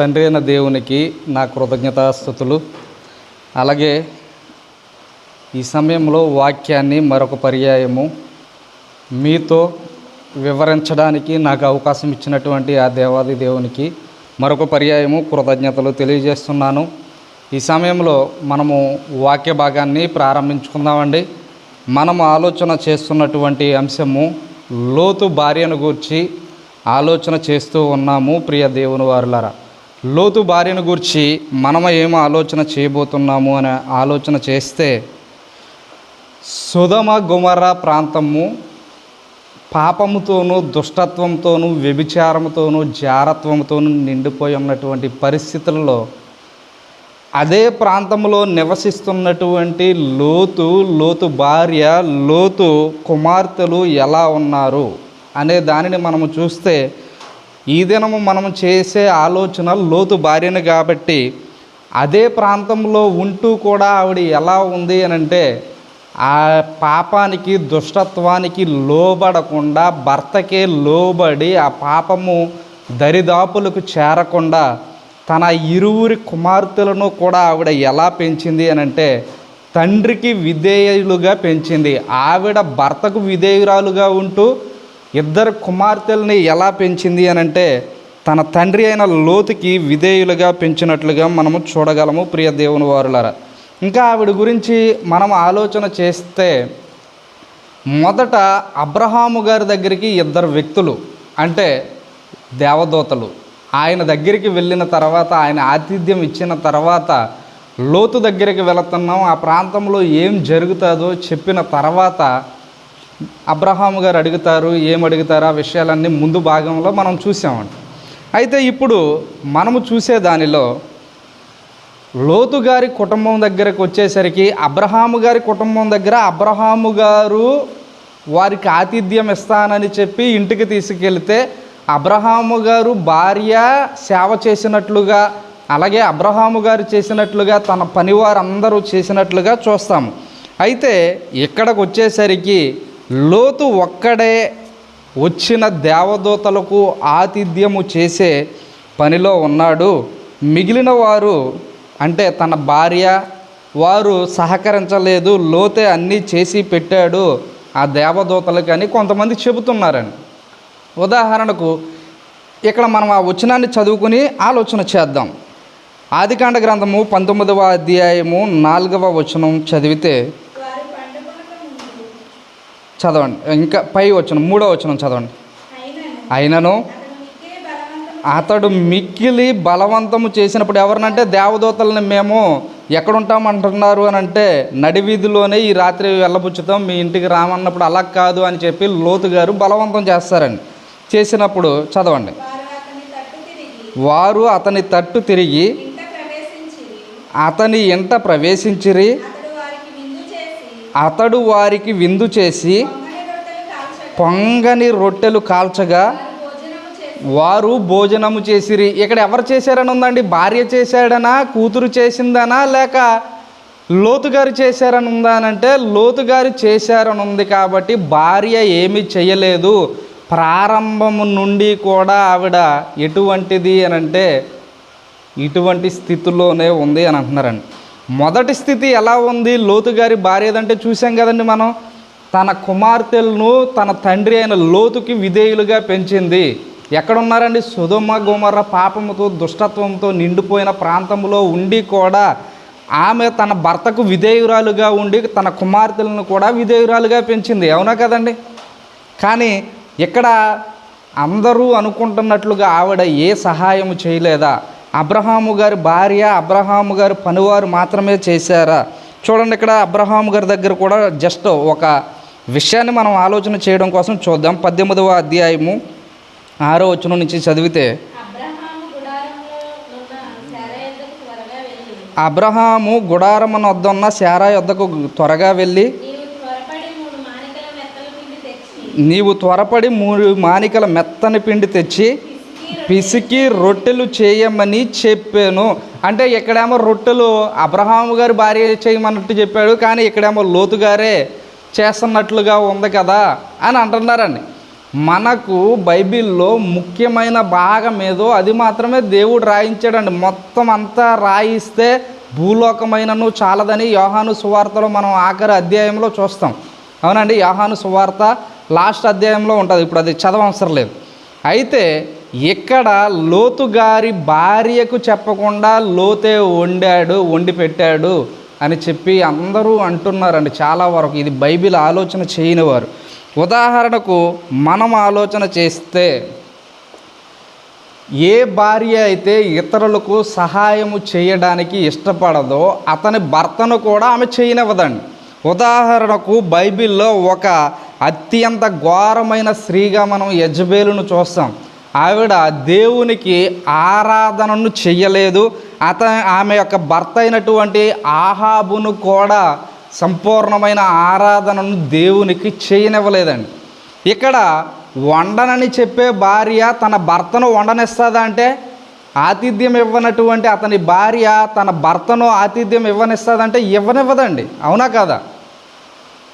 తండ్రి అయిన దేవునికి నా కృతజ్ఞతాస్థుతులు. అలాగే ఈ సమయంలో వాక్యాన్ని మరొక పర్యాయము. మీతో వివరించడానికి నాకు అవకాశం ఇచ్చినటువంటి ఆ దేవాది దేవునికి మరొక పర్యాయము కృతజ్ఞతలు తెలియజేస్తున్నాను. ఈ సమయంలో మనము వాక్య భాగాన్ని ప్రారంభించుకుందామండి. మనం ఆలోచన చేస్తున్నటువంటి అంశము లోతు భార్యను గూర్చి ఆలోచన చేస్తూ ఉన్నాము ప్రియ దేవుని వారులారా. లోతు భార్యను గూర్చి మనం ఏం ఆలోచన చేయబోతున్నాము అనే ఆలోచన చేస్తే సుధమ గుమర ప్రాంతము పాపముతోనూ దుష్టత్వంతోనూ వ్యభిచారంతోనూ జారత్వంతోనూ నిండిపోయి ఉన్నటువంటి పరిస్థితులలో అదే ప్రాంతంలో నివసిస్తున్నటువంటి లోతు లోతు భార్య లోతు కుమార్తెలు ఎలా ఉన్నారు అనే దానిని మనము చూస్తే ఈ దినము మనం చేసే ఆలోచన లోతు భార్యను కాబట్టి అదే ప్రాంతంలో ఉంటూ కూడా ఆవిడ ఎలా ఉంది అని అంటే ఆ పాపానికి దుష్టత్వానికి లోబడకుండా భర్తకే లోబడి ఆ పాపము దరిదాపులకు చేరకుండా తన ఇరువురి కుమార్తెలను కూడా ఆవిడ ఎలా పెంచింది అని అంటే తండ్రికి విధేయులుగా పెంచింది. ఆవిడ భర్తకు విధేయురాలుగా ఉంటూ ఇద్దరు కుమార్తెల్ని ఎలా పెంచింది అని అంటే తన తండ్రి అయిన లోతుకి విధేయులుగా పెంచినట్లుగా మనము చూడగలము ప్రియ దేవుని వారులారా. ఇంకా ఆవిడ గురించి మనం ఆలోచన చేస్తే మొదట అబ్రహాము గారి దగ్గరికి ఇద్దరు వ్యక్తులు అంటే దేవదూతలు. ఆయన దగ్గరికి వెళ్ళిన తర్వాత ఆయన ఆతిథ్యం ఇచ్చిన తర్వాత లోతు దగ్గరికి వెళుతున్నాం. ఆ ప్రాంతంలో ఏం జరుగుతుందో చెప్పిన తర్వాత అబ్రహాము గారు అడుగుతారు ఏం అడుగుతారు ఆ విషయాలన్నీ ముందు భాగంలో మనం చూసామండి. అయితే ఇప్పుడు మనము చూసే దానిలో లోతు గారి కుటుంబం దగ్గరకు వచ్చేసరికి అబ్రహాము గారి కుటుంబం దగ్గర అబ్రహాము గారు వారికి ఆతిథ్యం ఇస్తానని చెప్పి ఇంటికి తీసుకెళ్తే అబ్రహాము గారు భార్య సేవ చేసినట్లుగా అలాగే అబ్రహాము గారు చేసినట్లుగా తన పనివారందరూ చేసినట్లుగా చూస్తాము. అయితే ఇక్కడికి వచ్చేసరికి లోతు ఒక్కడే వచ్చిన దేవదూతలకు ఆతిథ్యము చేసే పనిలో ఉన్నాడు. మిగిలిన వారు అంటే తన భార్య వారు సహకరించలేదు. లోతే అన్నీ చేసి పెట్టాడు ఆ దేవదూతలకు అని కొంతమంది చెబుతున్నారని. ఉదాహరణకు ఇక్కడ మనం ఆ వచనాన్ని చదువుకుని ఆలోచన చేద్దాం. ఆదికాండ గ్రంథము పంతొమ్మిదవ అధ్యాయము నాలుగవ వచనం చదివితే చదవండి. ఇంకా పై వచనం మూడో వచ్చిన చదవండి. అయినను అతడు మిక్కిలి బలవంతము చేసినప్పుడు ఎవరినంటే దేవదూతల్ని మేము ఎక్కడుంటాం అంటున్నారు అని అంటే నడివీధిలోనే ఈ రాత్రి వెళ్ళబుచ్చుతాం మీ ఇంటికి రామన్నప్పుడు అలా కాదు అని చెప్పి లోతు గారు బలవంతం చేస్తారండి. చేసినప్పుడు చదవండి. వారు అతని తట్టు తిరిగి అతని ఇంట ప్రవేశించిరి అతడు వారికి విందు చేసి అతడు వారికి విందు చేసి పొంగని రొట్టెలు కాల్చగా వారు భోజనము చేసిరి. ఇక్కడ ఎవరు చేశారని ఉందండి? భార్య చేశాడనా? కూతురు చేసిందనా? లేక లోతుగారు చేశారని ఉందా అని అంటే చేశారని ఉంది కాబట్టి భార్య ఏమీ చేయలేదు. ప్రారంభము నుండి కూడా ఆవిడ ఎటువంటిది అని అంటే ఇటువంటి స్థితిలోనే ఉంది అని అంటున్నారండి. మొదటి స్థితి ఎలా ఉంది? లోతు గారి భార్యదంటే చూసాం కదండి మనం. తన కుమార్తెలను తన తండ్రి అయిన లోతుకి విధేయులుగా పెంచింది. ఎక్కడున్నారండి? సుధమ్మ గుమర్ర పాపముతో దుష్టత్వంతో నిండిపోయిన ప్రాంతంలో ఉండి కూడా ఆమె తన భర్తకు విధేయురాలుగా ఉండి తన కుమార్తెలను కూడా విధేయురాలుగా పెంచింది. అవునా కదండి? కానీ ఇక్కడ అందరూ అనుకుంటున్నట్లుగా ఆవిడ ఏ సహాయం చేయలేదా? అబ్రహాము గారి భార్య అబ్రహాము గారి పనివారు మాత్రమే చేశారా? చూడండి ఇక్కడ అబ్రహాము గారి దగ్గర కూడా జస్ట్ ఒక విషయాన్ని మనం ఆలోచన చేయడం కోసం చూద్దాం. పద్దెనిమిదవ అధ్యాయము ఆరో వచనం నుంచి చదివితే అబ్రహాము గుడారమున వద్ద ఉన్న శారా యొద్దకు త్వరగా వెళ్ళి నీవు త్వరపడి మూడు మానికల మెత్తని పిండి తెచ్చి పిసికి రొట్టెలు చేయమని చెప్పాను. అంటే ఇక్కడేమో రొట్టెలు అబ్రహాము గారి భార్య చేయమన్నట్టు చెప్పాడు కానీ ఇక్కడేమో లోతు గారే చేస్తున్నట్లుగా ఉంది కదా అని అంటున్నారండి. మనకు బైబిల్లో ముఖ్యమైన భాగం ఏదో అది మాత్రమే దేవుడు రాయించాడండి. మొత్తం అంతా రాయిస్తే భూలోకమైనను చాలదని యోహాను సువార్తలో మనం ఆఖరి అధ్యాయంలో చూస్తాం. అవునండి యోహాను సువార్త లాస్ట్ అధ్యాయంలో ఉంటుంది. ఇప్పుడు అది చదవవసరం లేదు. అయితే ఇక్కడ లోతు గారి భార్యకు చెప్పకుండా లోతే వండాడు వండి పెట్టాడు అని చెప్పి అందరూ అంటున్నారండి చాలా వరకు. ఇది బైబిల్ ఆలోచన చేయని వారు ఉదాహరణకు మనం ఆలోచన చేస్తే ఏ భార్య అయితే ఇతరులకు సహాయము చేయడానికి ఇష్టపడదో అతని భర్తను కూడా ఆమె చేయనివ్వదండి. ఉదాహరణకు బైబిల్లో ఒక అత్యంత ఘోరమైన స్త్రీగా మనం యజ్బేలును చూస్తాం. ఆవిడ దేవునికి ఆరాధనను చెయ్యలేదు. అత ఆమె యొక్క భర్త అయినటువంటి ఆహాబును కూడా సంపూర్ణమైన ఆరాధనను దేవునికి చేయనివ్వలేదండి. ఇక్కడ వండనని చెప్పే భార్య తన భర్తను వండనిస్తుందా అంటే? ఆతిథ్యం ఇవ్వనటువంటి అతని భార్య తన భర్తను ఆతిథ్యం ఇవ్వనిస్తుందంటే ఇవ్వనివ్వదండి. అవునా కదా?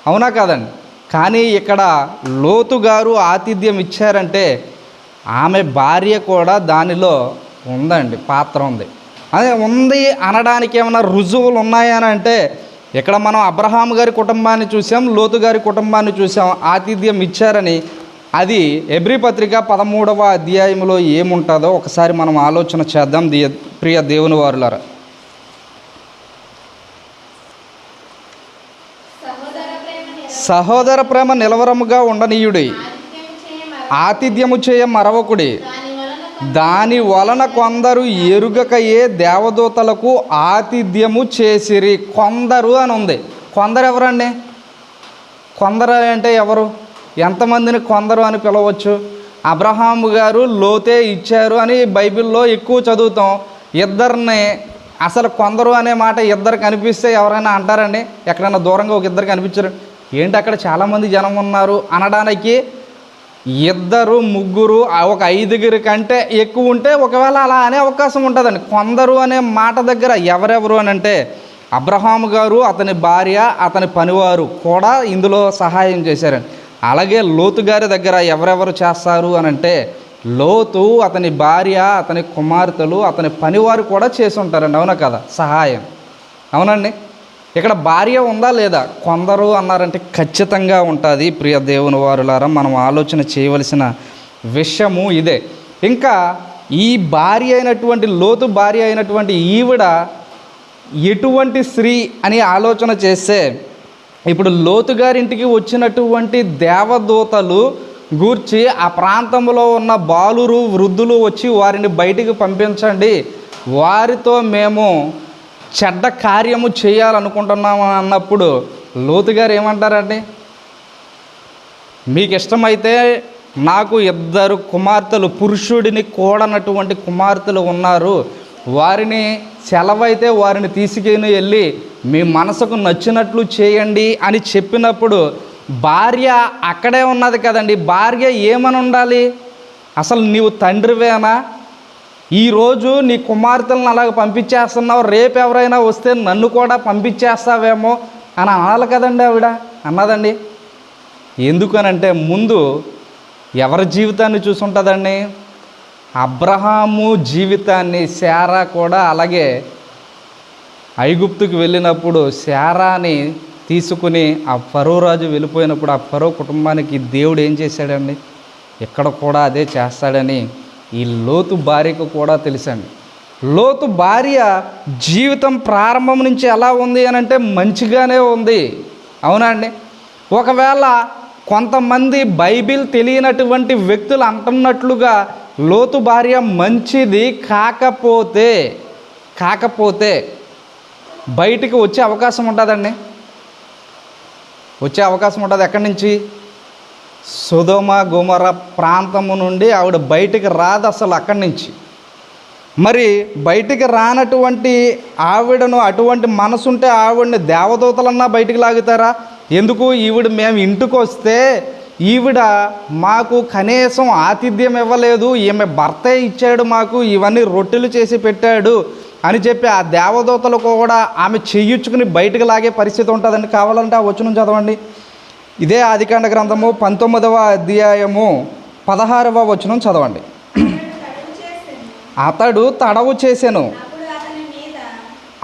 అవునా కాదండి. కానీ ఇక్కడ లోతు గారు ఆతిథ్యం ఇచ్చారంటే ఆమె భార్య కూడా దానిలో ఉందండి పాత్ర ఉంది. అదే ఉంది అనడానికి ఏమైనా రుజువులు ఉన్నాయని అంటే ఇక్కడ మనం అబ్రహాం గారి కుటుంబాన్ని చూసాం లోతు గారి కుటుంబాన్ని చూసాం ఆతిథ్యం ఇచ్చారని అది ఎబ్రి పత్రిక పదమూడవ అధ్యాయంలో ఏముంటుందో ఒకసారి మనం ఆలోచన చేద్దాం దియ ప్రియ దేవుని వారులారా. సహోదర ప్రేమ నిలవరముగా ఉండనీయుడి. ఆతిథ్యము చేయ మరవకుడి. దాని వలన కొందరు ఎరుగకయే దేవదూతలకు ఆతిథ్యము చేసిరి. కొందరు అని ఉంది. కొందరు ఎవరండి కొందరు అంటే ఎవరు? ఎంతమందిని కొందరు అని పిలవచ్చు? అబ్రహాము గారు లోతే ఇచ్చారు అని బైబిల్లో ఎక్కువ చదువుతాం. ఇద్దరిని అసలు కొందరు అనే మాట ఇద్దరు కనిపిస్తే ఎవరైనా అంటారండి? ఎక్కడైనా దూరంగా ఒక ఇద్దరు కనిపించారు ఏంటి అక్కడ చాలామంది జనం ఉన్నారు? అనడానికి ఇద్దరు ముగ్గురు ఒక ఐదుగురి కంటే ఎక్కువ ఉంటే ఒకవేళ అలా అనే అవకాశం ఉంటుందండి. కొందరు అనే మాట దగ్గర ఎవరెవరు అని అంటే అబ్రహాం గారు అతని భార్య అతని పనివారు కూడా ఇందులో సహాయం చేశారండి. అలాగే లోతు గారి దగ్గర ఎవరెవరు చేస్తారు అని అంటే లోతు అతని భార్య అతని కుమార్తెలు అతని పనివారు కూడా చేసి ఉంటారండి. అవునా కదా? సహాయం. అవునండి? ఇక్కడ భార్య ఉందా లేదా? కొందరు అన్నారంటే ఖచ్చితంగా ఉంటుంది. ప్రియ దేవుని వారులారా మనం ఆలోచన చేయవలసిన విషయము ఇదే. ఇంకా ఈ భార్య అయినటువంటి లోతు భార్య అయినటువంటి ఈవిడ ఎటువంటి స్త్రీ అని ఆలోచన చేస్తే ఇప్పుడు లోతు గారింటికి వచ్చినటువంటి దేవదూతలు గూర్చి ఆ ప్రాంతంలో ఉన్న బాలురు వృద్ధులు వచ్చి వారిని బయటికి పంపించండి. వారితో మేము చెడ్డ కార్యము చేయాలనుకుంటున్నాము అన్నప్పుడు లోతు గారు ఏమంటారండి? మీకు ఇష్టమైతే నాకు ఇద్దరు కుమార్తెలు పురుషుడిని కూడనటువంటి కుమార్తెలు ఉన్నారు. వారిని సెలవైతే వారిని తీసుకుని వెళ్ళి మీ మనసుకు నచ్చినట్లు చేయండి అని చెప్పినప్పుడు భార్య అక్కడే ఉన్నది కదండి. భార్య ఏమని ఉండాలి అసలు నీవు తండ్రివేనా? ఈరోజు నీ కుమార్తెలను అలాగ పంపించేస్తున్నావు రేపు ఎవరైనా వస్తే నన్ను కూడా పంపించేస్తావేమో అని అనాలి కదండి ఆవిడ? అన్నదండి. ఎందుకనంటే ముందు ఎవరి జీవితాన్ని చూసుంటుందండి? అబ్రహాము జీవితాన్ని శారా కూడా అలాగే ఐగుప్తుకు వెళ్ళినప్పుడు శారాని తీసుకుని ఆ ఫరో రాజు వెళ్ళిపోయినప్పుడు ఆ ఫరో కుటుంబానికి దేవుడు ఏం చేశాడండి? ఇక్కడ కూడా అదే చేస్తాడని ఈ లోతు భార్యకు కూడా తెలుసండి. లోతు భార్య జీవితం ప్రారంభం నుంచి ఎలా ఉంది అని అంటే మంచిగానే ఉంది. అవునా అండి? ఒకవేళ కొంతమంది బైబిల్ తెలియనటువంటి వ్యక్తులు అంటున్నట్లుగా లోతు భార్య మంచిది కాకపోతే కాకపోతే బయటికి వచ్చే అవకాశం ఉంటుందండి? వచ్చే అవకాశం ఉంటుంది? ఎక్కడి నుంచి? సుధమ గుమర ప్రాంతము నుండి ఆవిడ బయటికి రాదు అసలు అక్కడి నుంచి. మరి బయటికి రానటువంటి ఆవిడను అటువంటి మనసుంటే ఆవిడని దేవదూతలన్నా బయటికి లాగుతారా? ఎందుకు? ఈవిడ మేము ఇంటికి వస్తే ఈవిడ మాకు కనీసం ఆతిథ్యం ఇవ్వలేదు ఈమె భర్తే ఇచ్చాడు మాకు ఇవన్నీ రొట్టెలు చేసి పెట్టాడు అని చెప్పి ఆ దేవదూతలు కూడా ఆమె చెయ్యించుకుని బయటకు లాగే పరిస్థితి ఉంటుందండి. కావాలంటే ఆ వచనం చదవండి. ఇదే ఆదికాండ గ్రంథము పంతొమ్మిదవ అధ్యాయము పదహారవ వచనం చదవండి అతడు తడవు చేశాను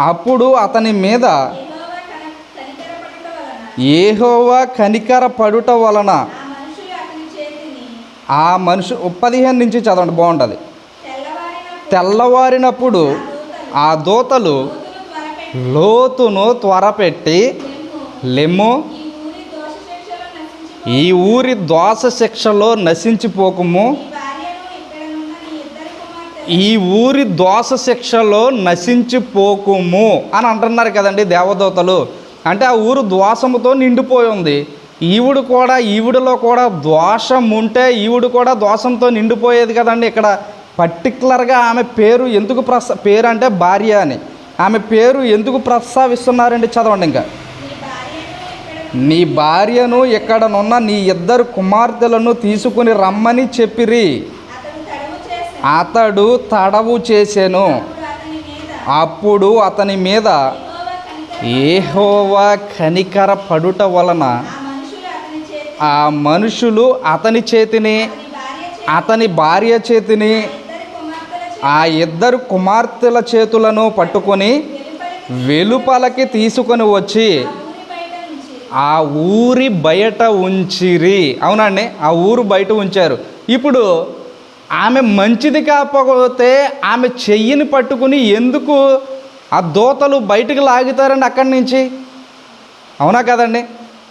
అప్పుడు అతని మీద ఏహోవా కనికర పడుట వలన ఆ మనుషు పదిహేను నుంచి చదవండి బాగుంటుంది తెల్లవారినప్పుడు ఆ దూతలు లోతును త్వరపెట్టి లోతును త్వరపెట్టి లెమ్ము. ఈ ఊరి దోష శిక్షలో నశించిపోకము. ఈ ఊరి దోష శిక్షలో నశించిపోకుము ఈ ఊరి దోష శిక్షలో నశించిపోకుము అని అంటున్నారు కదండి దేవదూతలు. అంటే ఆ ఊరు దోషముతో నిండిపోయి ఉంది. ఈవుడు కూడా ఈవుడిలో కూడా దోషం ఉంటే ఈవుడు కూడా దోషంతో నిండిపోయేది కదండి ఇక్కడ. పర్టికులర్గా ఆమె పేరు ఎందుకు ప్రస పేరు అంటే భార్య అని. ఆమె పేరు ఎందుకు ప్రస్తావిస్తున్నారండి చదవండి ఇంకా. నీ భార్యను ఇక్కడనున్న నీ ఇద్దరు కుమార్తెలను తీసుకుని రమ్మని చెప్పిరి. అతడు తడవు చేసెను. అప్పుడు అతని మీద ఏహోవా కనికర పడుట వలన ఆ మనుషులు అతని చేతిని అతని భార్య చేతిని ఆ ఇద్దరు కుమార్తెల చేతులను పట్టుకొని వెలుపలకి తీసుకొని వచ్చి ఆ ఊరి బయట ఉంచిరి. అవునండి ఆ ఊరు బయట ఉంచారు. ఇప్పుడు ఆమె మంచిది కాకపోతే ఆమె చెయ్యిని పట్టుకుని ఎందుకు ఆ దోతలు బయటకు లాగుతారండి అక్కడి నుంచి? అవునా కదండి?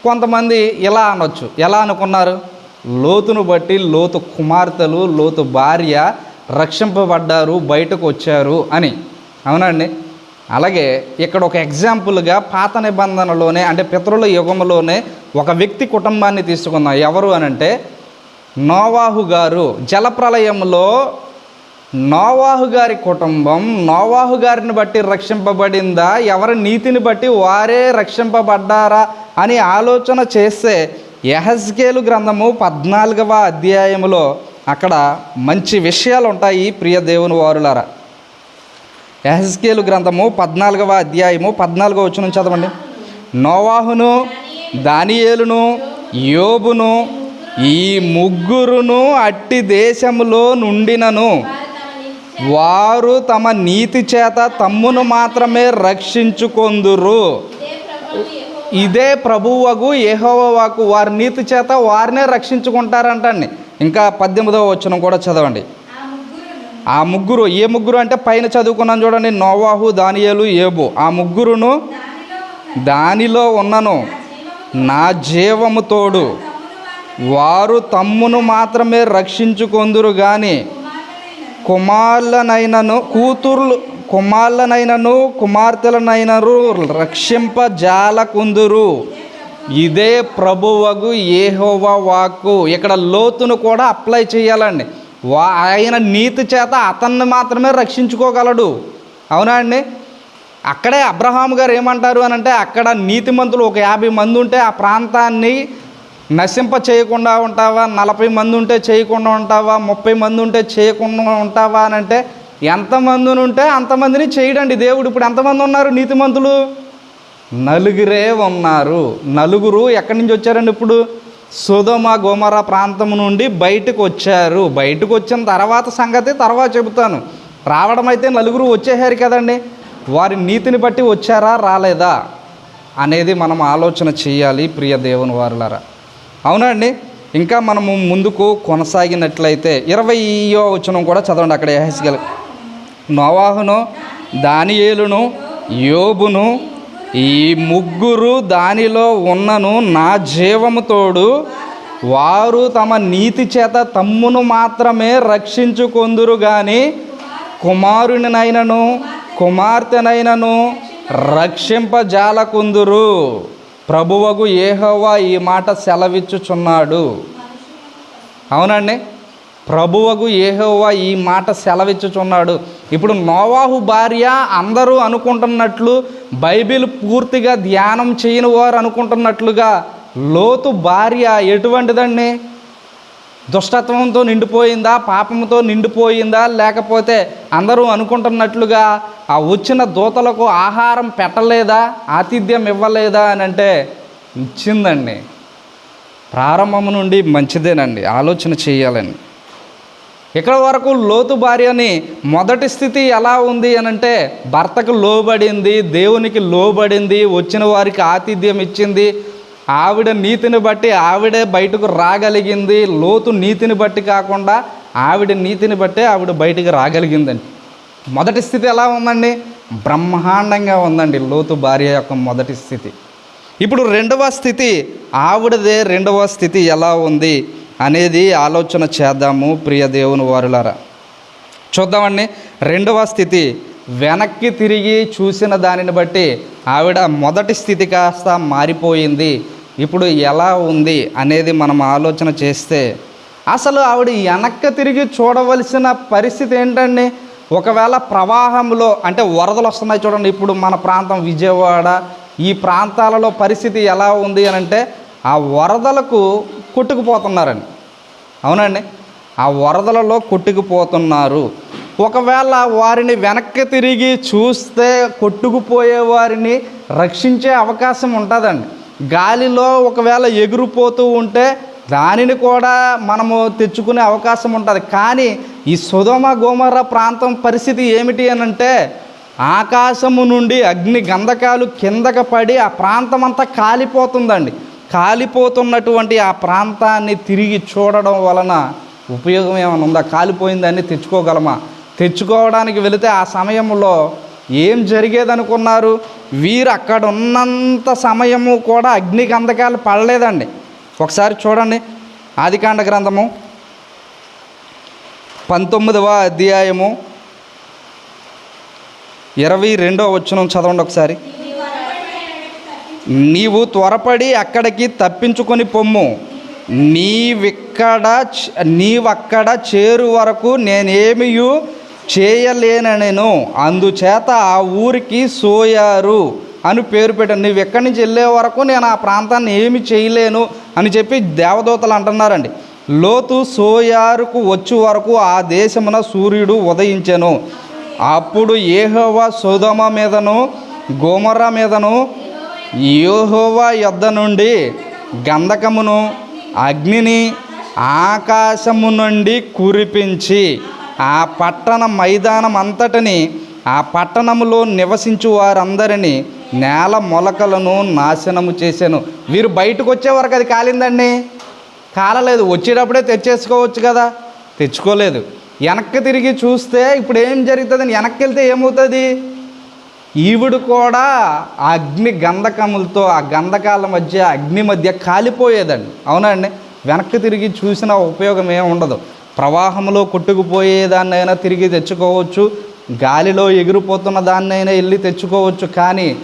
కొంతమంది ఇలా అనొచ్చు. ఎలా అనుకున్నారు? లోతును బట్టి లోతు కుమార్తెలు లోతు భార్య రక్షింపబడ్డారు బయటకు వచ్చారు అని. అవునండి అలాగే ఇక్కడ ఒక ఎగ్జాంపుల్గా పాత నిబంధనలోనే అంటే పితరుల యుగంలోనే ఒక వ్యక్తి కుటుంబాన్ని తీసుకుందాం ఎవరు అనంటే నోవాహు గారు. జలప్రలయంలో నోవాహు గారి కుటుంబం నోవాహు గారిని బట్టి రక్షింపబడిందా? ఎవరి నీతిని బట్టి వారే రక్షింపబడ్డారా? అని ఆలోచన చేస్తే యహజ్కేలు గ్రంథము పద్నాలుగవ అధ్యాయములో అక్కడ మంచి విషయాలు ఉంటాయి ప్రియ దేవుని వారులారా. యహజ్కేలు గ్రంథము పద్నాలుగవ అధ్యాయము పద్నాలుగవ వచ్చిన చదవండి. నోవాహును దానియేలును యోబును ఈ ముగ్గురును అట్టి దేశములో నుండినను. వారు తమ నీతి చేత తమ్మును మాత్రమే రక్షించుకొందురు. ఇదే ప్రభువకు యెహోవా ప్రభువగు వారి నీతి చేత వారినే రక్షించుకుంటారంటండి. ఇంకా పద్దెనిమిదవ వచ్చిన కూడా చదవండి. ఆ ముగ్గురు ఏ ముగ్గురు అంటే పైన చదువుకున్నాను చూడండి నోవాహు దానియలు ఏబు. ఆ ముగ్గురును దానిలో ఉన్నను. నా జీవము తోడు. వారు తమ్మును మాత్రమే రక్షించుకొందురు కానీ కుమార్లనైనను కూతుర్లు కుమార్లనైనను కుమార్తెలనైనను రక్షింపజాలకుందురు. ఇదే ప్రభువగు ఏహోవా వాక్కు. ఇక్కడ లోతును కూడా అప్లై చేయాలండి. వా ఆయన నీతి చేత అతన్ని మాత్రమే రక్షించుకోగలడు. అవునా అండి? అక్కడే అబ్రహాం గారు ఏమంటారు అని అంటే అక్కడ నీతిమంతులు ఒక యాభై మంది ఉంటే ఆ ప్రాంతాన్ని నశింప చేయకుండా ఉంటావా? నలభై మంది ఉంటే చేయకుండా ఉంటావా? ముప్పై మంది ఉంటే చేయకుండా ఉంటావా అని అంటే ఎంతమందిని ఉంటే అంతమందిని చేయడండి దేవుడు. ఇప్పుడు ఎంతమంది ఉన్నారు నీతిమంతులు? నలుగురే ఉన్నారు. నలుగురు ఎక్కడి నుంచి వచ్చారండి ఇప్పుడు? సుధమ గోమర ప్రాంతం నుండి బయటకు వచ్చారు. బయటకు వచ్చిన తర్వాత సంగతి తర్వాత చెబుతాను. రావడం అయితే నలుగురు వచ్చేసారు కదండి. వారి నీతిని బట్టి వచ్చారా రాలేదా అనేది మనం ఆలోచన చేయాలి ప్రియ దేవుని వారులారా. అవునండి ఇంకా మనము ముందుకు కొనసాగినట్లయితే ఇరవయో వచనం కూడా చదవండి అక్కడ యహస్గల నోవాహును దానియేలును యోబును ఈ ముగ్గురు దానిలో ఉన్నను నా జీవముతోడు వారు తమ నీతి చేత తమ్మును మాత్రమే రక్షించుకొందురు గాని కుమారునినైనను కుమార్తెనైనను రక్షింపజాలకుందురు. ప్రభువగు ఏహోవా ఈ మాట సెలవిచ్చుచున్నాడు. అవునండి ప్రభువగు ఏహోవా ఈ మాట సెలవిచ్చుచున్నాడు. ఇప్పుడు నోవాహు భార్య అందరూ అనుకుంటున్నట్లు బైబిల్ పూర్తిగా ధ్యానం చేయని వారు అనుకుంటున్నట్లుగా లోతు భార్య ఎటువంటిదండి? దుష్టత్వంతో నిండిపోయిందా? పాపంతో నిండిపోయిందా? లేకపోతే అందరూ అనుకుంటున్నట్లుగా ఆ వచ్చిన దూతలకు ఆహారం పెట్టలేదా? ఆతిథ్యం ఇవ్వలేదా అని అంటే ఇచ్చిందండి. ప్రారంభం నుండి మంచిదేనండి. ఆలోచన చేయాలండి. ఇక్కడ వరకు లోతు భార్యని మొదటి స్థితి ఎలా ఉంది అని అంటే భర్తకు లోబడింది దేవునికి లోబడింది వచ్చిన వారికి ఆతిథ్యం ఇచ్చింది. ఆవిడ నీతిని బట్టి ఆవిడే బయటకు రాగలిగింది. లోతు నీతిని బట్టి కాకుండా ఆవిడ నీతిని బట్టే ఆవిడ బయటకు రాగలిగిందండి. మొదటి స్థితి ఎలా ఉందండి? బ్రహ్మాండంగా ఉందండి లోతు భార్య యొక్క మొదటి స్థితి. ఇప్పుడు రెండవ స్థితి ఆవిడదే రెండవ స్థితి ఎలా ఉంది? అనేది ఆలోచన చేద్దాము ప్రియ దేవుని వారులారా. చూద్దామండి రెండవ స్థితి వెనక్కి తిరిగి చూసిన దానిని బట్టి ఆవిడ మొదటి స్థితి కాస్త మారిపోయింది. ఇప్పుడు ఎలా ఉంది అనేది మనం ఆలోచన చేస్తే అసలు ఆవిడ వెనక్కి తిరిగి చూడవలసిన పరిస్థితి ఏంటండి? ఒకవేళ ప్రవాహంలో అంటే వరదలు వస్తున్నాయి చూడండి ఇప్పుడు మన ప్రాంతం విజయవాడ ఈ ప్రాంతాలలో పరిస్థితి ఎలా ఉంది అని అంటే ఆ వరదలకు కొట్టుకుపోతున్నారండి అవునండి ఆ వరదలలో కొట్టుకుపోతున్నారు. ఒకవేళ వారిని వెనక్కి తిరిగి చూస్తే కొట్టుకుపోయే వారిని రక్షించే అవకాశం ఉంటుందండి. గాలిలో ఒకవేళ ఎగిరిపోతూ ఉంటే దానిని కూడా మనము తెచ్చుకునే అవకాశం ఉంటుంది. కానీ ఈ సుధమ గోమర ప్రాంతం పరిస్థితి ఏమిటి అని అంటే ఆకాశము నుండి అగ్ని గంధకాలు కిందకి పడి ఆ ప్రాంతం అంతా కాలిపోతుందండి. కాలిపోతున్నటువంటి ఆ ప్రాంతాన్ని తిరిగి చూడడం వలన ఉపయోగం ఏమైనా ఉందా? కాలిపోయిందాన్ని తెచ్చుకోగలమా? తెచ్చుకోవడానికి వెళితే ఆ సమయంలో ఏం జరిగేదనుకున్నారు? వీరు అక్కడ ఉన్నంత సమయము కూడా అగ్ని గంధకాలు పడలేదండి. ఒకసారి చూడండి. ఆదికాండ గ్రంథము పంతొమ్మిదవ అధ్యాయము ఇరవై రెండవ వచనం చదవండి ఒకసారి. నీవు త్వరపడి అక్కడికి తప్పించుకొని పొమ్ము. నీవిక్కడ నీవక్కడ చేరు వరకు నేనేమియు చేయలేనను అందుచేత ఆ ఊరికి సోయారు అని పేరు పెట్టాను నువ్వు ఎక్కడి నుంచి వెళ్ళే వరకు నేను ఆ ప్రాంతాన్ని ఏమి చేయలేను అని చెప్పి దేవదూతలు అంటున్నారండి. లోతు సోయారుకు వచ్చు వరకు ఆ దేశమున సూర్యుడు ఉదయించెను. అప్పుడు ఏహోవా సోదమ మీదను గోమర్ర మీదను యోహోవా యొద్ద నుండి గంధకమును అగ్నిని ఆకాశము నుండి కురిపించి ఆ పట్టణ మైదానం అంతటిని ఆ పట్టణములో నివసించు వారందరినీ నేల మొలకలను నాశనము చేశాను. వీరు బయటకు వచ్చే వరకు అది కాలిందండి? కాలలేదు. వచ్చేటప్పుడే తెచ్చేసుకోవచ్చు కదా? తెచ్చుకోలేదు. వెనక్కి తిరిగి చూస్తే ఇప్పుడు ఏం జరుగుతుందని వెనక్కి వెళ్తే ఏమవుతుంది? ఈవిడు కూడా ఆ అగ్ని గంధకములతో ఆ గంధకాల మధ్య అగ్ని మధ్య కాలిపోయేదండి. అవునండి వెనక్కి తిరిగి చూసిన ఉపయోగం ఏమి ఉండదు. ప్రవాహంలో కొట్టుకుపోయేదాన్నైనా తిరిగి తెచ్చుకోవచ్చు. గాలిలో ఎగిరిపోతున్న దాన్నైనా వెళ్ళి తెచ్చుకోవచ్చు. కానీ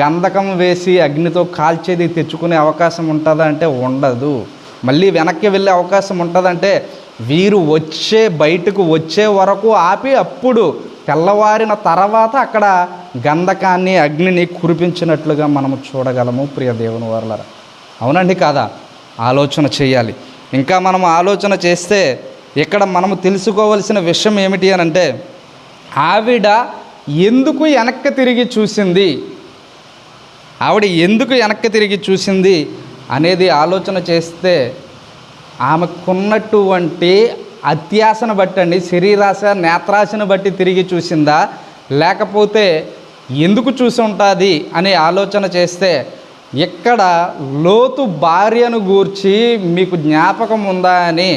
గంధకం వేసి అగ్నితో కాల్చేది తెచ్చుకునే అవకాశం ఉంటుందా అంటే ఉండదు. మళ్ళీ వెనక్కి వెళ్ళే అవకాశం ఉంటుందంటే వీరు వచ్చే బయటకు వచ్చే వరకు ఆపి అప్పుడు తెల్లవారిన తర్వాత అక్కడ గంధకాన్ని అగ్నిని కురిపించినట్లుగా మనము చూడగలము ప్రియ దేవుని వారులారా. అవునండి కాదా? ఆలోచన చేయాలి. ఇంకా మనం ఆలోచన చేస్తే ఇక్కడ మనము తెలుసుకోవలసిన విషయం ఏమిటి అని అంటే ఆవిడ ఎందుకు వెనక్కి తిరిగి చూసింది? ఆవిడ ఎందుకు వెనక్కి తిరిగి చూసింది? అనేది ఆలోచన చేస్తే ఆమెకున్నటువంటి అత్యాసను బట్టి అండి శరీరాశ నేత్రాశను బట్టి తిరిగి చూసిందా? లేకపోతే ఎందుకు చూసి ఉంటుంది అని ఆలోచన చేస్తే ఇక్కడ లోతు భార్యను గూర్చి మీకు జ్ఞాపకం ఉందా అని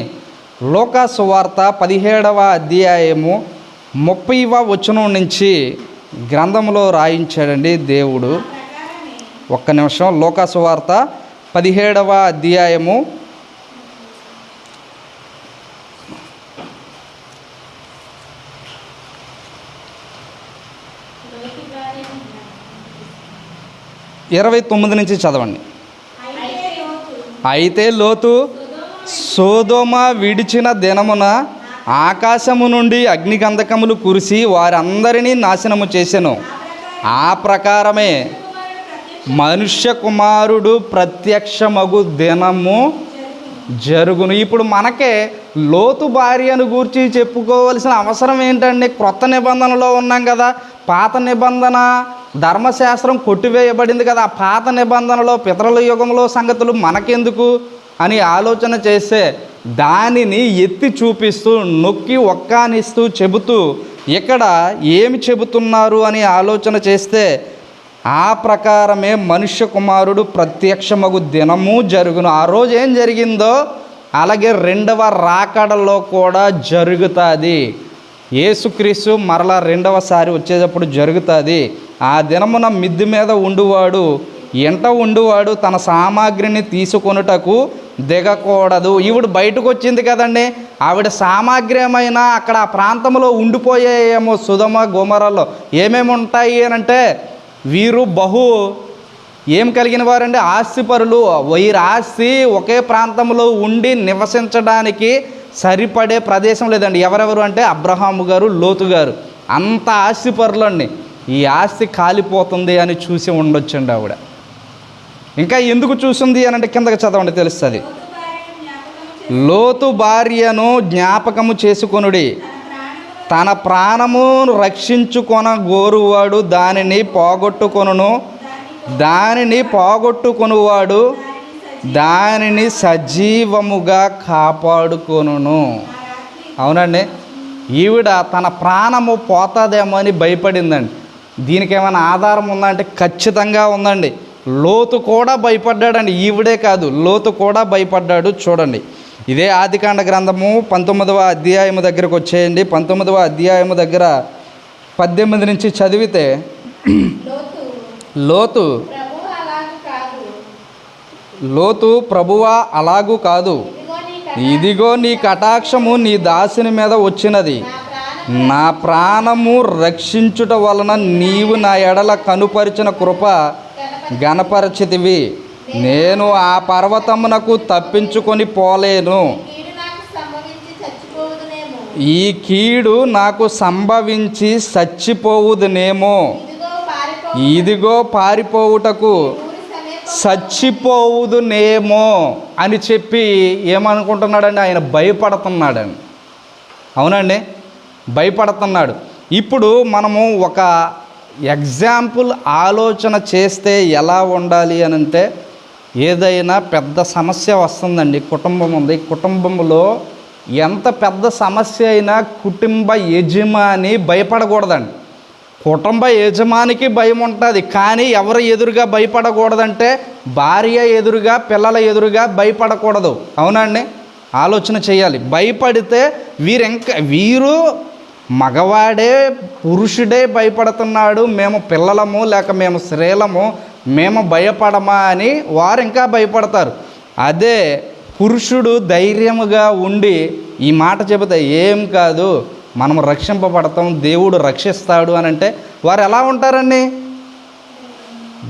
లోకాసువార్త పదిహేడవ అధ్యాయము ముప్పైవ వచనం నుంచి గ్రంథంలో రాయించాడండి దేవుడు. ఒక్క నిమిషం లోకాసువార్త పదిహేడవ అధ్యాయము ఇరవై తొమ్మిది నుంచి చదవండి. అయితే లోతు సోదోమ విడిచిన దినమున ఆకాశము నుండి అగ్నిగంధకములు కురిసి వారందరినీ నాశనము చేసెను. ఆ ప్రకారమే మనుష్య కుమారుడు ప్రత్యక్షమగు దినము జరుగును. ఇప్పుడు మనకే లోతు భార్యను గూర్చి చెప్పుకోవలసిన అవసరం ఏంటండి? క్రొత్త నిబంధనలో ఉన్నాం కదా. పాత నిబంధన ధర్మశాస్త్రం కొట్టివేయబడింది కదా ఆ పాత నిబంధనలో పితరుల యుగంలో సంగతులు మనకెందుకు అని ఆలోచన చేస్తే దానిని ఎత్తి చూపిస్తూ నొక్కి ఒక్కానిస్తూ చెబుతూ ఇక్కడ ఏమి చెబుతున్నారు అని ఆలోచన చేస్తే ఆ ప్రకారమే మనుష్య కుమారుడు ప్రత్యక్షమగు దినము జరుగును. ఆ రోజు ఏం జరిగిందో అలాగే రెండవ రాకడలో కూడా జరుగుతుంది. యేసుక్రీస్తు మరలా రెండవసారి వచ్చేటప్పుడు జరుగుతుంది. ఆ దినమున మిద్ది మీద ఉండువాడు ఎంట ఉండువాడు తన సామాగ్రిని తీసుకొనుటకు దిగకూడదు. ఈవిడ బయటకు వచ్చింది కదండి. ఆవిడ సామాగ్రి ఏమైనా అక్కడ ఆ ప్రాంతంలో ఉండిపోయాయేమో సుధమ గుమరలో ఏమేమి ఉంటాయి అని అంటే వీరు బహు ఏం కలిగిన వారండి? ఆస్తిపరులు. వీరి ఆస్తి ఒకే ప్రాంతంలో ఉండి నివసించడానికి సరిపడే ప్రదేశం లేదండి. ఎవరెవరు అంటే అబ్రహాము గారు లోతు గారు. అంత ఆస్తిపరులు అండి ఈ ఆస్తి కాలిపోతుంది అని చూసి ఉండొచ్చండి ఆవిడ. ఇంకా ఎందుకు చూసింది అని అంటే కిందకి చదవండి తెలుస్తుంది. లోతు భార్యను జ్ఞాపకము చేసుకొనుడి. తన ప్రాణమును ప్రాణము రక్షించుకొన గోరువాడు దానిని పోగొట్టుకొనును. దానిని పోగొట్టుకొనువాడు దానిని సజీవముగా కాపాడుకొనును. అవునండి. ఈవిడ తన ప్రాణము పోతుందేమో అని భయపడిందండి. దీనికి ఏమైనా ఆధారం ఉందా అంటే ఖచ్చితంగా ఉందండి. లోతు కూడా భయపడ్డాడండి. ఈవిడే కాదు లోతు కూడా భయపడ్డాడు. చూడండి. ఇదే ఆదికాండ గ్రంథము పంతొమ్మిదవ అధ్యాయము దగ్గరకు వచ్చేయండి. పంతొమ్మిదవ అధ్యాయము దగ్గర పద్దెనిమిది నుంచి చదివితే లోతు లోతు ప్రభు అలాగు కాదు లోతు ప్రభువా అలాగూ కాదు. ఇదిగో నీ కటాక్షము నీ దాసుని మీద వచ్చినది. నా ప్రాణము రక్షించుట వలన నీవు నా ఎడల కనుపరిచిన కృప గణపరచితివి నేను ఆ పర్వతమునకు తప్పించుకొని పోలేను. ఈ కీడు నాకు సంభవించి చచ్చిపోవుదునేమో ఇదిగో పారిపోవుటకు చచ్చిపోవుదునేమో అని చెప్పి ఏమనుకుంటున్నాడండి? ఆయన భయపడుతున్నాడండి. అవునండి? భయపడుతున్నాడు. ఇప్పుడు మనము ఒక ఎగ్జాంపుల్ ఆలోచన చేస్తే ఎలా ఉండాలి అని అంటే ఏదైనా పెద్ద సమస్య వస్తుందండి కుటుంబం ఉంది. కుటుంబంలో ఎంత పెద్ద సమస్య అయినా కుటుంబ యజమాని భయపడకూడదండి. కుటుంబ యజమానికి భయం ఉంటుంది కానీ ఎవరు ఎదురుగా భయపడకూడదంటే భార్య ఎదురుగా పిల్లల ఎదురుగా భయపడకూడదు. అవునండి ఆలోచన చేయాలి. భయపడితే వీరింక వీరు మగవాడే పురుషుడే భయపడుతున్నాడు మేము పిల్లలము లేక మేము స్త్రీలము మేము భయపడమా అని వారు ఇంకా భయపడతారు. అదే పురుషుడు ధైర్యముగా ఉండి ఈ మాట చెబితే ఏం కాదు మనం రక్షింపబడతాం దేవుడు రక్షిస్తాడు అని అంటే వారు ఎలా ఉంటారండి?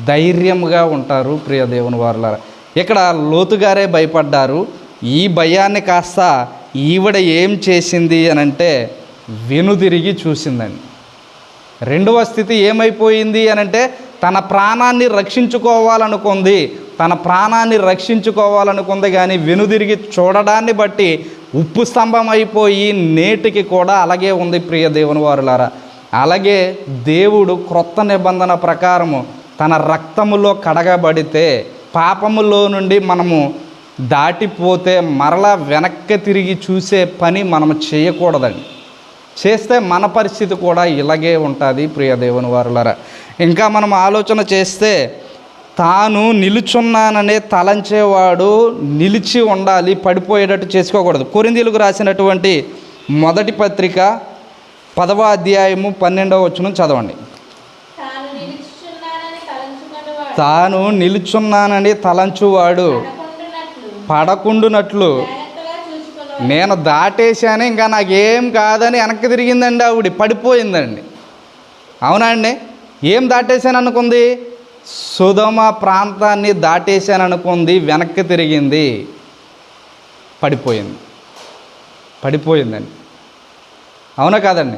ధైర్యంగా ఉంటారు ప్రియ దేవుని వారులారా. ఇక్కడ లోతుగారే భయపడ్డారు ఈ భయాన్ని కాస్త ఈవిడ ఏం చేసింది అని అంటే వెనుదిరిగి చూసిందండి. రెండవ స్థితి ఏమైపోయింది అని అంటే తన ప్రాణాన్ని రక్షించుకోవాలనుకుంది తన ప్రాణాన్ని రక్షించుకోవాలనుకుంది కానీ వెనుదిరిగి చూడడాన్ని బట్టి ఉప్పు స్తంభం అయిపోయి నేటికి కూడా అలాగే ఉంది ప్రియ దేవుని వారులారా. అలాగే దేవుడు క్రొత్త నిబంధన ప్రకారము తన రక్తములో కడగబడితే పాపములో నుండి మనము దాటిపోతే మరలా వెనక్కి తిరిగి చూసే పని మనం చేయకూడదండి. చేస్తే మన పరిస్థితి కూడా ఇలాగే ఉంటుంది ప్రియ దేవుని వారులరా. ఇంకా మనం ఆలోచన చేస్తే తాను నిలుచున్నాననే తలంచేవాడు నిలిచి ఉండాలి పడిపోయేటట్టు చేసుకోకూడదు. కొరిందీలకు రాసినటువంటి మొదటి పత్రిక పదవ అధ్యాయము పన్నెండవ వచనం చదవండి. తాను నిలుచున్నానని తలంచువాడు పడకుండునట్లు. నేను దాటేశాను ఇంకా నాకేం కాదని వెనక్కి తిరిగిందండి ఆవిడ పడిపోయిందండి. అవునా అండి? ఏం దాటేశాను అనుకుంది? సుధమ ప్రాంతాన్ని దాటేశాను అనుకుంది వెనక్కి తిరిగింది. పడిపోయింది. పడిపోయిందండి. అవునా కాదండి?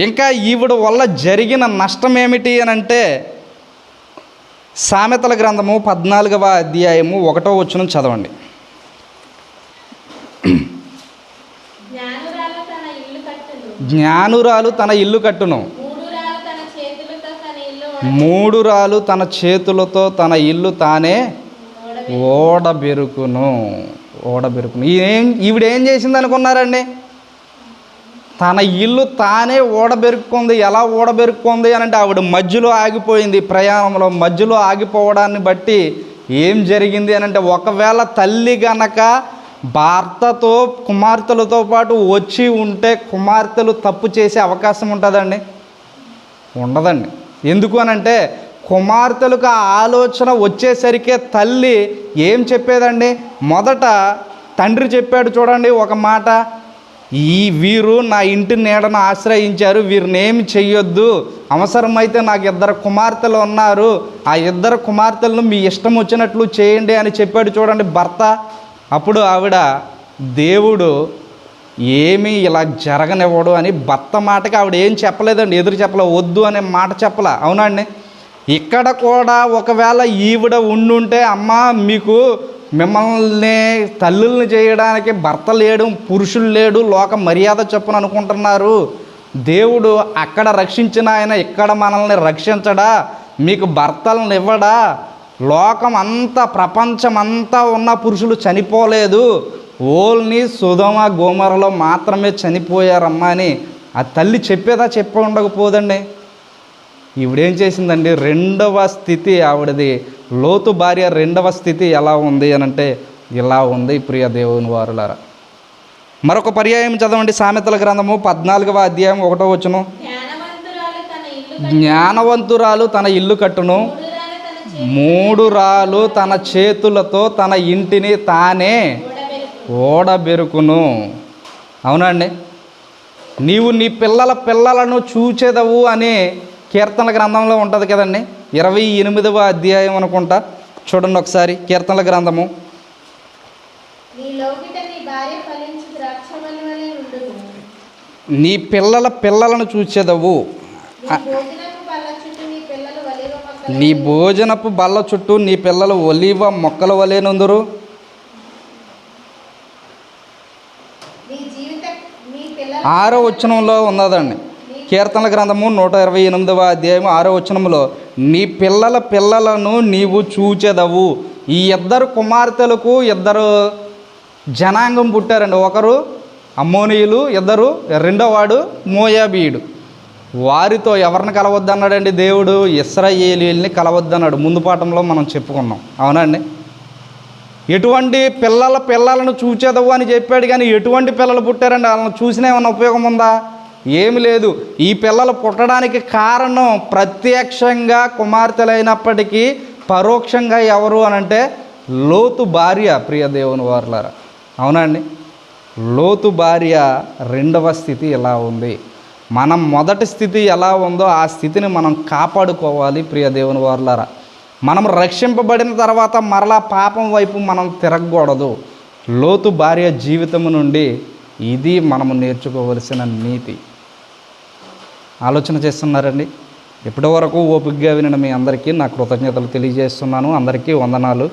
ఇంకా ఈవిడ వల్ల జరిగిన నష్టం ఏమిటి అని అంటే సామెతల గ్రంథము పద్నాలుగవ అధ్యాయము ఒకటో వచనం చదవండి. జ్ఞానురాలు తన ఇల్లు కట్టును జ్ఞానురాలు తన ఇల్లు కట్టును మూడు రాలు తన చేతులతో మూడు రాలు తన చేతులతో తన ఇల్లు తానే ఓడబెరుకును ఓడబెరుకును. ఏం ఈవిడేం చేసింది అనుకున్నారండి? తన ఇల్లు తానే ఓడబెరుక్కుంది. ఎలా ఓడబెరుక్కుంది అని అంటే ఆవిడ మధ్యలో ఆగిపోయింది. ప్రయాణంలో మధ్యలో ఆగిపోవడాన్ని బట్టి ఏం జరిగింది అని అంటే ఒకవేళ తల్లి గనక భర్తతో కుమార్తెలతో పాటు వచ్చి ఉంటే కుమార్తెలు తప్పు చేసే అవకాశం ఉంటుందండి? ఉండదండి. ఎందుకు అనంటే కుమార్తెలకు ఆ ఆలోచన వచ్చేసరికే తల్లి ఏం చెప్పేదండి? మొదట తండ్రి చెప్పాడు చూడండి ఒక మాట. ఈ వీరు నా ఇంటి నీడను ఆశ్రయించారు వీరిని ఏమి చెయ్యొద్దు. అవసరమైతే నాకు ఇద్దరు కుమార్తెలు ఉన్నారు. ఆ ఇద్దరు కుమార్తెలను మీ ఇష్టం వచ్చినట్లు చేయండి అని చెప్పాడు చూడండి భర్త. అప్పుడు ఆవిడ దేవుడు ఏమీ ఇలా జరగనివ్వడు అని భర్త మాటకి ఆవిడ ఏం చెప్పలేదండి ఎదురు చెప్పలే వద్దు అనే మాట చెప్పలే. అవునండి ఇక్కడ కూడా ఒకవేళ ఈవిడ ఉండుంటే అమ్మ మీకు మిమ్మల్ని తల్లుల్ని చేయడానికి భర్త లేడు పురుషులు లేడు లోక మర్యాద చొప్పున అనుకుంటున్నారు. దేవుడు అక్కడ రక్షించిన ఆయన ఇక్కడ మనల్ని రక్షించడా? మీకు భర్తలను ఇవ్వడా? లోకం అంతా ప్రపంచం అంతా ఉన్న పురుషులు చనిపోలేదు. ఓల్ని సుధమ గోమరలో మాత్రమే చనిపోయారమ్మా అని ఆ తల్లి చెప్పేదా చెప్పి ఉండకపోదండి ఈవిడేం చేసిందండి? రెండవ స్థితి ఆవిడది. లోతు భార్య రెండవ స్థితి ఎలా ఉంది అని అంటే ఇలా ఉంది ప్రియ దేవుని వారులారా. మరొక పర్యాయం చదవండి. సామెతల గ్రంథము పద్నాలుగవ అధ్యాయం ఒకటో వచ్చును జ్ఞానవంతురాలు తన ఇల్లు కట్టును. మూడు రాలు తన చేతులతో తన ఇంటిని తానే ఓడబెరుకును అవునండి నీవు నీ పిల్లల పిల్లలను చూచెదవు అని కీర్తనల గ్రంథంలో ఉంటుంది కదండి. ఇరవై ఎనిమిదవ అధ్యాయం అనుకుంటా. చూడండి ఒకసారి కీర్తనల గ్రంథము. నీ పిల్లల పిల్లలను చూచెదవు. మొక్కలు నీ భోజనపు బల్ల చుట్టూ నీ పిల్లలు ఒలివ మొక్కల వలెనుందురు నీ జీవిత నీ పిల్లల ఆరో వచనంలో ఉన్నదండి. కీర్తనల గ్రంథము నూట ఇరవై ఎనిమిదవ అధ్యాయం ఆరో వచనంలో నీ పిల్లల పిల్లలను నీవు చూచెదవు. ఈ ఇద్దరు కుమార్తెలకు ఇద్దరు జనాంగం పుట్టారండి. ఒకరు అమ్మోనీయులు ఇద్దరు రెండో వాడు మోయాబీయుడు. వారితో ఎవరిని కలవద్దన్నాడండి దేవుడు? ఇస్రాయేలీల్ని కలవద్దన్నాడు. ముందు పాఠంలో మనం చెప్పుకున్నాం. అవునండి ఎటువంటి పిల్లల పిల్లలను చూచేదవు అని చెప్పాడు కానీ ఎటువంటి పిల్లలు పుట్టారండి? వాళ్ళని చూసినా ఏమైనా ఉపయోగం ఉందా? ఏమి లేదు. ఈ పిల్లలు పుట్టడానికి కారణం ప్రత్యక్షంగా కుమార్తెలైనప్పటికీ పరోక్షంగా ఎవరు అని అంటే లోతు భార్య ప్రియ దేవుని వారులారా. అవునండి లోతు భార్య రెండవ స్థితి ఎలా ఉంది? మనం మొదటి స్థితి ఎలా ఉందో ఆ స్థితిని మనం కాపాడుకోవాలి ప్రియ దేవుని వారులారా. మనం రక్షింపబడిన తర్వాత మరలా పాపం వైపు మనం తిరగకూడదు. లోతు భార్య జీవితం నుండి ఇది మనము నేర్చుకోవలసిన నీతి. ఆలోచన చేస్తున్నారండి? ఇప్పటి వరకు ఓపికగా వినిన మీ అందరికీ నా కృతజ్ఞతలు తెలియజేస్తున్నాను. అందరికీ వందనాలు.